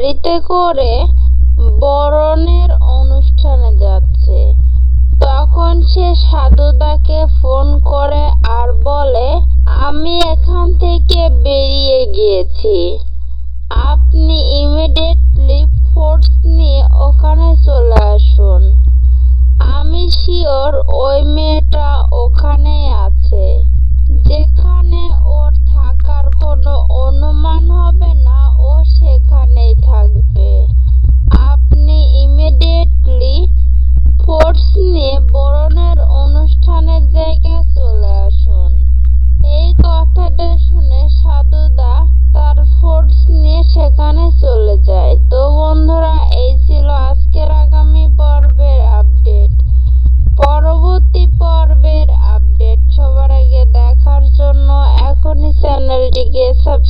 গাড়িতে করে বরণের অনুষ্ঠানে যাচ্ছে। তখন সে সাধুদাকে ফোন করে আর বলে, আমি এখান থেকে বেরিয়ে গিয়েছি। আপনি ইমিডিয়েটলি ফোর্স নিয়ে ওখানে চলে আসুন। আমি শিওর ওই মেয়েটা Onları GSAP